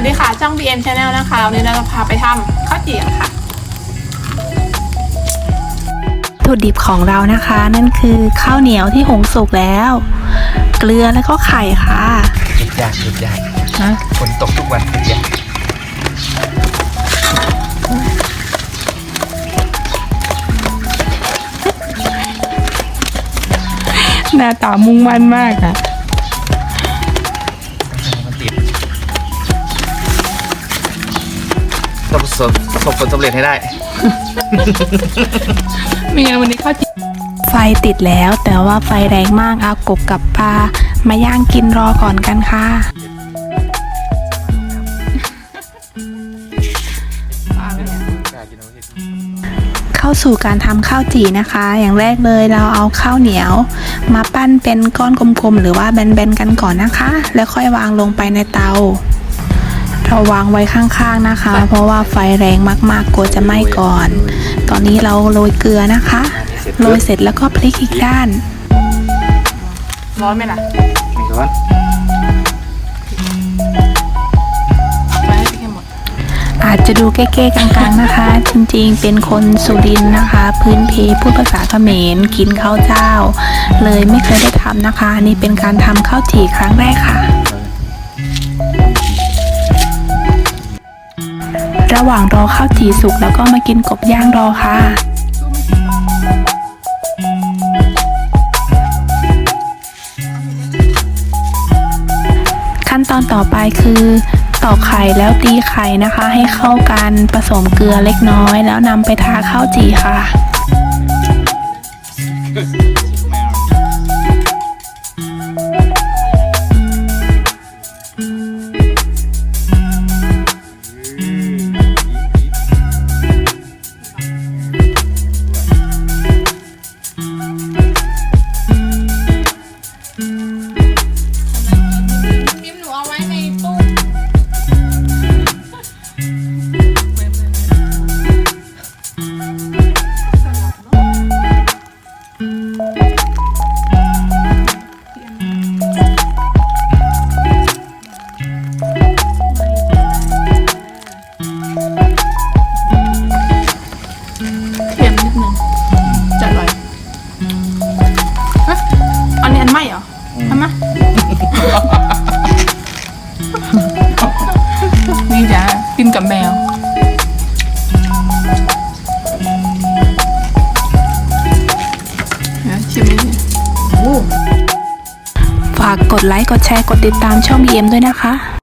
วัสดีค่ะช่อง BM Channel นะคะวันนี้เราจะพาไปทำข้าวจี่กันค่ะวัตถุดิบของเรานะคะ นั่นคือข้าวเหนียวที่หุงสุกแล้ว เกลือแล้วก็ไข่ค่ะหยุดยากหยุดยากฝนตกทุกวันหยุดยากหน้าตามุ่งมั่นมากอะ สบประสบผลสำเร็จให้ได้ มีไงวันนี้ข้าวจี่ไฟติดแล้วแต่ว่าไฟแรงมากเอากบกับปลามาย่างกินรอก่อนกันค่ะ เข้าสู่การทำข้าวจี่นะคะ อย่างแรกเลยเราเอาข้าวเหนียว มาปั้นเป็นก้อนกลมๆ หรือว่าแบนๆกันก่อนนะคะ แล้วค่อยวางลงไปในเตา เราวางไว้ข้างๆนะคะ เพราะว่าไฟแรงมากๆกลัวจะไหม้ก่อน ตอนนี้เราโรยเกลือนะคะโรยเสร็จแล้วก็พลิกอีกด้าน ร้อนไหมล่ะไม่ร้อนเอาไปให้พี่แค่หมดอาจจะดูเก้ๆกลางๆนะคะ จริงๆ เป็นคนสุรินทร์นะคะ พื้นเพพูดภาษาเขมรกินข้าวเจ้า เลยไม่เคยได้ทำนะคะ นี่เป็นการทำข้าวจี่ครั้งแรกค่ะ ระหว่างรอข้าวจี่สุกแล้วก็มากินกบย่างรอค่ะขั้นตอนต่อไปคือตอกไข่แล้วตีไข่นะคะ ให้เข้ากันผสมเกลือเล็กน้อย แล้วนำไปทาข้าวจี่ค่ะ กดไลค์ กดแชร์ กดติดตามช่อง BM ด้วยนะคะ